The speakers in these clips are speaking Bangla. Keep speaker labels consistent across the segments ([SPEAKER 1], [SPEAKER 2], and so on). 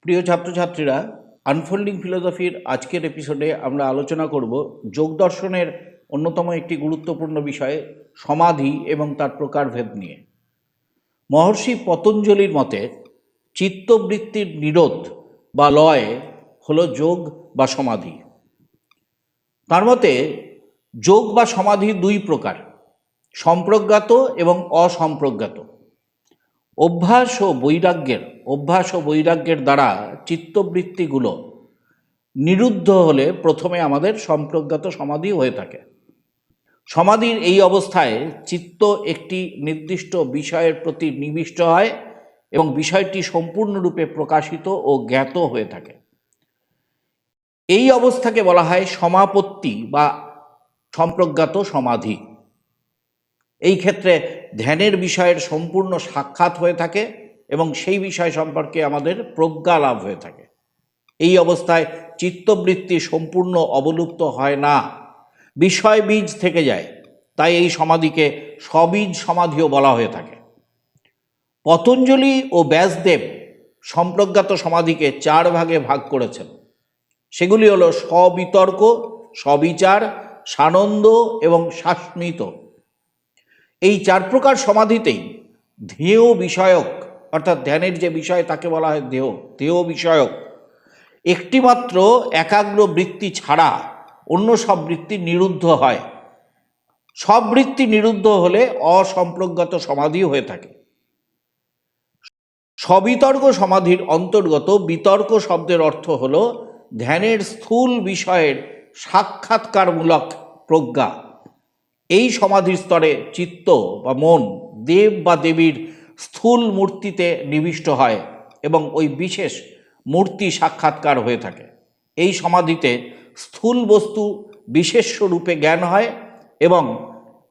[SPEAKER 1] প্রিয় ছাত্রছাত্রীরা আনফোল্ডিং ফিলোসফির আজকের এপিসোডে আমরা আলোচনা করব যোগ দর্শনের অন্যতম একটি গুরুত্বপূর্ণ বিষয়, সমাধি এবং তার প্রকারভেদ নিয়ে। মহর্ষি পতঞ্জলির মতে, চিত্তবৃত্তির নিরোধ বা লয় হলো যোগ বা সমাধি। তার মতে, যোগ বা সমাধি দুই প্রকার। সম্প্রজ্ঞাত এবং অসম্প্রজ্ঞাত। অভ্যাস ও বৈরাগ্যের, অভ্যাস ও বৈরাগ্যের দ্বারা চিত্তবৃত্তিগুলো নিরুদ্ধ হলে প্রথমে আমাদের সম্প্রজ্ঞাত সমাধি হয়ে থাকে। সমাধির এই অবস্থায় চিত্ত একটি নির্দিষ্ট বিষয়ের প্রতি নিবিষ্ট হয় এবং বিষয়টি সম্পূর্ণরূপে প্রকাশিত ও জ্ঞাত হয়ে থাকে। এই অবস্থাকে বলা হয় সমাপত্তি বা সম্প্রজ্ঞাত সমাধি। এই ক্ষেত্রে ধ্যানের বিষয়ের সম্পূর্ণ সাক্ষাৎ হয়ে থাকে এবং সেই বিষয় সম্পর্কে আমাদের প্রজ্ঞা লাভ হয়ে থাকে। এই অবস্থায় চিত্তবৃত্তি সম্পূর্ণ অবলুপ্ত হয় না। বিষয় বীজ থেকে যায়, তাই এই সমাধিকে সবীজ সমাধিও বলা হয়ে থাকে। পতঞ্জলি ও ব্যাসদেব সম্প্রজ্ঞাত সমাধিকে চার ভাগে ভাগ করেছেন। সেগুলি হলো সবিতর্ক, সবিচার, সানন্দ এবং শাস্মিত। এই চার প্রকার সমাধিতেই ধ্যেয় বিষয়ক, অর্থাৎ ধ্যানের যে বিষয় তাকে বলা হয় দেহ দেহ বিষয়ক, একটিমাত্র একাগ্র বৃত্তি ছাড়া অন্য সব বৃত্তি নিরুদ্ধ হয়। সব বৃত্তি নিরুদ্ধ হলে অসম্প্রজ্ঞাত সমাধি হয়ে থাকে। সবিতর্ক সমাধির অন্তর্গত বিতর্ক শব্দের অর্থ হল ধ্যানের স্থূল বিষয়ের সাক্ষাৎকারমূলক প্রজ্ঞা। এই সমাধির স্তরে চিত্ত বা মন দেব বা দেবীর স্থূল মূর্তিতে নিবিষ্ট হয় এবং ওই বিশেষ মূর্তি সাক্ষাৎকার হয়ে থাকে। এই সমাধিতে স্থূল বস্তু বিশেষ্য রূপে জ্ঞান হয় এবং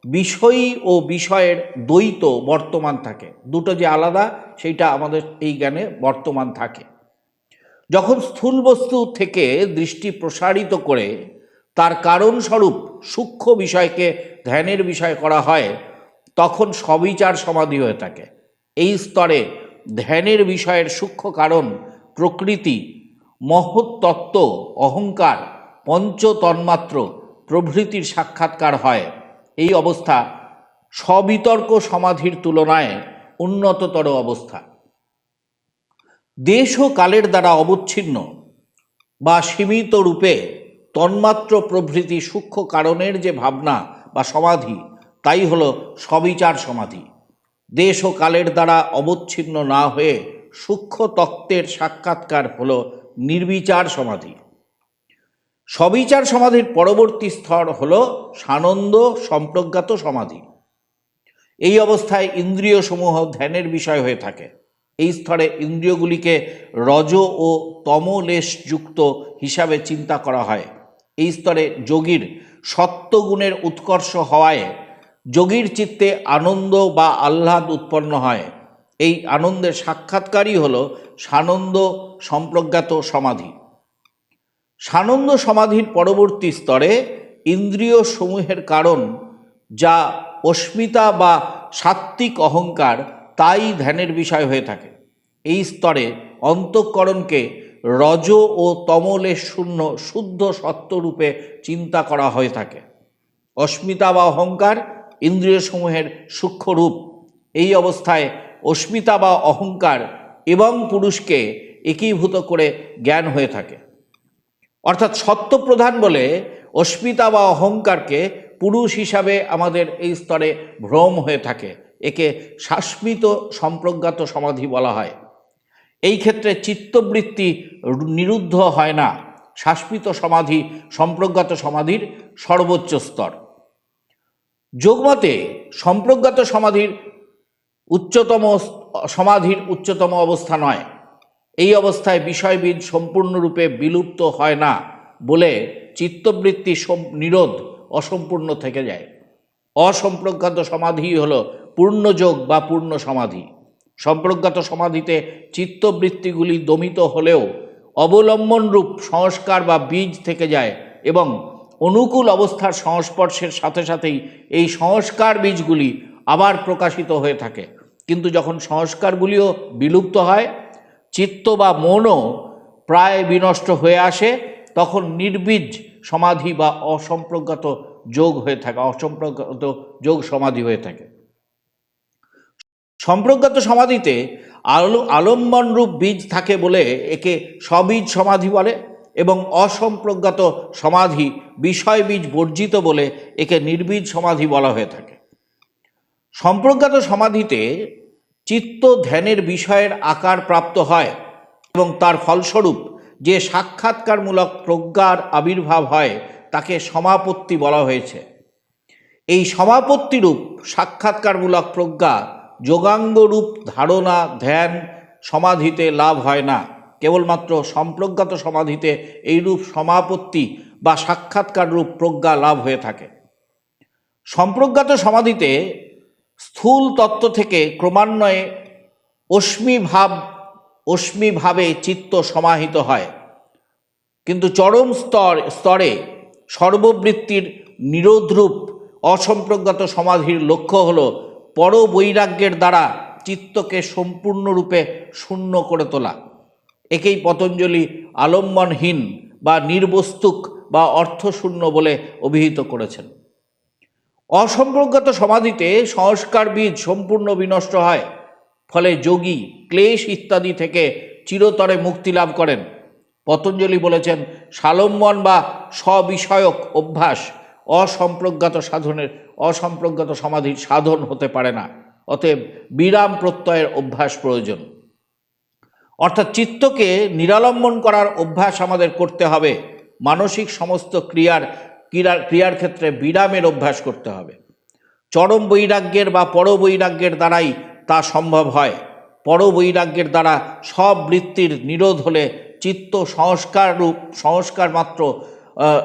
[SPEAKER 1] বিষয়ী ও বিষয়ের দ্বৈত বর্তমান থাকে। দুটো যে আলাদা, সেইটা আমাদের এই জ্ঞানে বর্তমান থাকে। যখন স্থূল বস্তু থেকে দৃষ্টি প্রসারিত করে তার কারণস্বরূপ সূক্ষ্ম বিষয়কে ধ্যানের বিষয় করা হয়, তখন সবিচার সমাধি হয়ে থাকে। এই স্তরে ধ্যানের বিষয়ের সূক্ষ্ম কারণ প্রকৃতি, মহৎ তত্ত্ব, অহংকার পঞ্চ তন্মাত্র প্রভৃতির সাক্ষাৎকার হয়। এই অবস্থা সবিতর্ক সমাধির তুলনায় উন্নততর অবস্থা। দেশ ও কালের দ্বারা অবচ্ছিন্ন বা সীমিত রূপে তন্মাত্র প্রভৃতি সূক্ষ্ম কারণের যে ভাবনা বা সমাধি, তাই হল সবিচার সমাধি। দেশ ও কালের দ্বারা অবচ্ছিন্ন না হয়ে সূক্ষ্ম তত্ত্বের সাক্ষাৎকার হল নির্বিচার সমাধি। সবিচার সমাধির পরবর্তী স্তর হল সানন্দ সম্প্রজ্ঞাত সমাধি। এই অবস্থায় ইন্দ্রিয় সমূহ ধ্যানের বিষয় হয়ে থাকে। এই স্তরে ইন্দ্রিয়গুলিকে রজ ও তমলেশযুক্ত হিসাবে চিন্তা করা হয়। এই স্তরে যোগীর সত্যগুণের উৎকর্ষ হওয়ায় যোগীর চিত্তে আনন্দ বা আহ্লাদ উৎপন্ন হয়। এই আনন্দের সাক্ষাৎকারই হল সানন্দ সম্প্রজ্ঞাত সমাধি। সানন্দ সমাধির পরবর্তী স্তরে ইন্দ্রিয় সমূহের কারণ যা অস্মিতা বা সাত্ত্বিক অহংকার, তাই ধ্যানের বিষয় হয়ে থাকে। এই স্তরে অন্তঃকরণকে রজ ও তমলের শূন্য, শুদ্ধ সত্যরূপে চিন্তা করা হয়ে থাকে। অস্মিতা বা অহংকার ইন্দ্রিয়সমূহের সূক্ষ্ম রূপ এই অবস্থায় অস্মিতা বা অহংকার এবং পুরুষকে একীভূত করে জ্ঞান হয়ে থাকে। অর্থাৎ সত্যপ্রধান বলে অস্মিতা বা অহংকারকে পুরুষ হিসাবে আমাদের এই স্তরে ভ্রম হয়ে থাকে। একে শাস্মিত সম্প্রজ্ঞাত সমাধি বলা হয়। এই ক্ষেত্রে চিত্তবৃত্তি নিরুদ্ধ হয় না। শাসপিত সমাধি, সম্প্রজ্ঞাত সমাধির সর্বোচ্চ স্তর। যোগমতে সম্প্রজ্ঞাত সমাধির উচ্চতম সমাধির উচ্চতম অবস্থা নয়। এই অবস্থায় বিষয়বিদ সম্পূর্ণরূপে বিলুপ্ত হয় না বলে চিত্তবৃত্তি নিরোধ, অসম্পূর্ণ থেকে যায়। অসম্প্রজ্ঞাত সমাধি হল পূর্ণযোগ বা পূর্ণ সমাধি সম্প্রজ্ঞাত সমাধিতে চিত্তবৃত্তিগুলি দমিত হলেও অবলম্বনরূপ সংস্কার বা বীজ থেকে যায় এবং অনুকূল অবস্থার সংস্পর্শের সাথে সাথেই এই সংস্কার বীজগুলি আবার প্রকাশিত হয়ে থাকে। কিন্তু যখন সংস্কারগুলিও বিলুপ্ত হয়, চিত্ত বা মনও প্রায় বিনষ্ট হয়ে আসে, তখন নির্বীজ সমাধি বা অসম্প্রজ্ঞাত যোগ হয়ে থাকে, অসম্প্রজ্ঞাত যোগ সমাধি হয়ে থাকে। সম্প্রজ্ঞাত সমাধিতে আলো আলম্বন রূপ বীজ থাকে বলে একে সবীজ সমাধি বলে এবং অসম্প্রজ্ঞাত সমাধি বিষয় বীজ বর্জিত বলে একে নির্বীজ সমাধি বলা হয়ে থাকে। সম্প্রজ্ঞাত সমাধিতে চিত্ত ধ্যানের বিষয়ের আকার প্রাপ্ত হয় এবং তার ফলস্বরূপ যে সাক্ষাৎকারমূলক প্রজ্ঞার আবির্ভাব হয়, তাকে সমাপত্তি বলা হয়েছে। এই সমাপত্তিরূপ সাক্ষাৎকারমূলক প্রজ্ঞা যোগাঙ্গরূপ ধারণা, ধ্যান সমাধিতে লাভ হয় না। কেবলমাত্র সম্প্রজ্ঞাত সমাধিতে এইরূপ সমাপত্তি বা সাক্ষাৎকার রূপ প্রজ্ঞা লাভ হয়ে থাকে। সম্প্রজ্ঞাত সমাধিতে স্থূল তত্ত্ব থেকে ক্রমান্বয়ে অশ্মি ভাব চিত্ত সমাহিত হয়। কিন্তু চরম স্তর, স্তরে সর্ববৃত্তির নিরোধরূপ অসম্প্রজ্ঞাত সমাধির লক্ষ্য হল পর বৈরাগ্যের দ্বারা চিত্তকে সম্পূর্ণরূপে শূন্য করে তোলা। একেই পতঞ্জলি আলম্বনহীন বা নির্বস্তুক বা অর্থশূন্য বলে অভিহিত করেছেন। অসম্প্রজ্ঞাত সমাধিতে সংস্কার বীজ সম্পূর্ণ বিনষ্ট হয়, ফলে যোগী, ক্লেশ ইত্যাদি থেকে চিরতরে মুক্তি লাভ করেন। পতঞ্জলি বলেছেন, সালম্বন বা স্ববিষয়ক অভ্যাস অসম্প্রজ্ঞাত সাধনের, অসম্প্রজ্ঞাত সমাধির সাধন হতে পারে না। অতএব বিরাম প্রত্যয়ের অভ্যাস প্রয়োজন। অর্থাৎ চিত্তকে নিরালম্বন করার অভ্যাস আমাদের করতে হবে। মানসিক সমস্ত ক্রিয়ার ক্রিয়ার ক্রিয়ার ক্ষেত্রে বিরামের অভ্যাস করতে হবে। চরম বৈরাগ্যের বা পর বৈরাগ্যের দ্বারাই তা সম্ভব হয়। পর বৈরাগ্যের দ্বারা সব বৃত্তির নিরোধ হলে চিত্ত সংস্কার রূপ, সংস্কার মাত্র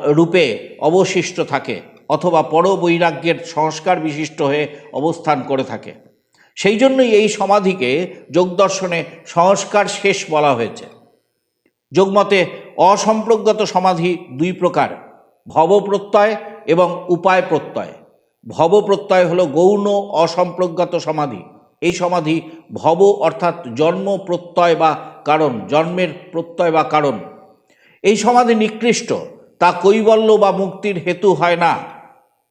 [SPEAKER 1] রূপে অবশিষ্ট থাকে অথবা পর বৈরাগ্যের সংস্কার বিশিষ্ট হয়ে অবস্থান করে থাকে। সেই জন্যই এই সমাধিকে যোগদর্শনে সংস্কার শেষ বলা হয়েছে। যোগমতে অসম্প্রজ্ঞাত সমাধি দুই প্রকার ভব প্রত্যয় এবং উপায় প্রত্যয় ভব প্রত্যয় হলো গৌণ অসম্প্রজ্ঞাত সমাধি। এই সমাধি ভব অর্থাৎ জন্ম প্রত্যয় বা কারণ, জন্মের প্রত্যয় বা কারণ। এই সমাধি নিকৃষ্ট তা কৈবল্য বা মুক্তির হেতু হয় না।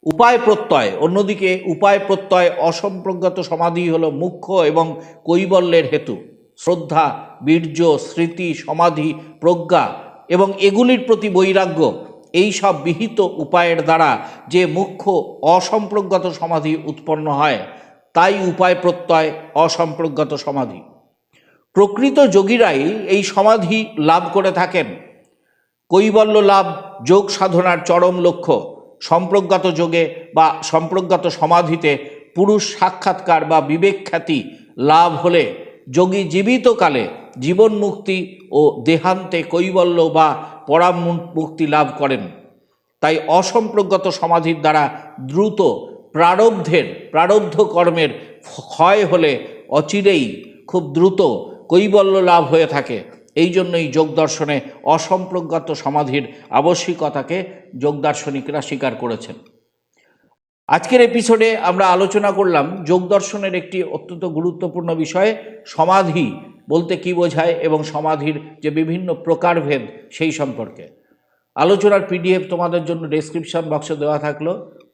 [SPEAKER 1] উপায় প্রত্যয়, অন্যদিকে উপায় প্রত্যয় অসম্প্রজ্ঞাত সমাধি হলো মুখ্য এবং কৈবল্যের হেতু। শ্রদ্ধা, বীর্য, স্মৃতি, সমাধি, প্রজ্ঞা এবং এগুলির প্রতি বৈরাগ্য, এই সব বিহিত উপায়ের দ্বারা যে মুখ্য অসম্প্রজ্ঞাত সমাধি উৎপন্ন হয়, তাই উপায় প্রত্যয় অসম্প্রজ্ঞাত সমাধি। প্রকৃত যোগীরাই এই সমাধি লাভ করে থাকেন। কৈবল্য লাভ যোগ সাধনার চরম লক্ষ্য, সম্প্রজ্ঞাত যোগে বা সম্প্রজ্ঞাত সমাধিতে পুরুষ সাক্ষাৎকার বা বিবেক খ্যাতি লাভ হলে যোগী জীবিতকালে জীবন মুক্তি ও দেহান্তে কৈবল্য বা পরাম মুক্তি লাভ করেন। তাই অসম্প্রজ্ঞাত সমাধির দ্বারা দ্রুত প্রারব্ধের, প্রারব্ধ কর্মের ক্ষয় হলে অচিরেই খুব দ্রুত কৈবল্য লাভ হয়ে থাকে। এই জন্যই যোগ দর্শনে অসম্প্রজ্ঞাত সমাধির আবশ্যিকতাকে যোগ দার্শনিকরা স্বীকার করেছেন। আজকের এপিসোডে আমরা আলোচনা করলাম যোগ দর্শনের একটি অত্যন্ত গুরুত্বপূর্ণ বিষয়, সমাধি বলতে কি বোঝায় এবং সমাধির যে বিভিন্ন প্রকারভেদ সেই সম্পর্কে। আলোচনার পিডিএফ তোমাদের জন্য ডেসক্রিপশন বক্সে দেওয়া থাকল।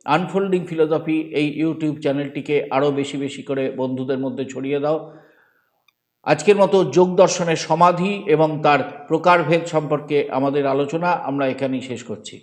[SPEAKER 1] আনফোল্ডিং ফিলোসফি এই ইউটিউব চ্যানেলটিকে আরও বেশি বেশি করে বন্ধুদের মধ্যে ছড়িয়ে দাও। আজকের মতো যোগ দর্শনের সমাধি এবং তার প্রকারভেদ সম্পর্কে আমাদের আলোচনা আমরা এখানেই শেষ করছি।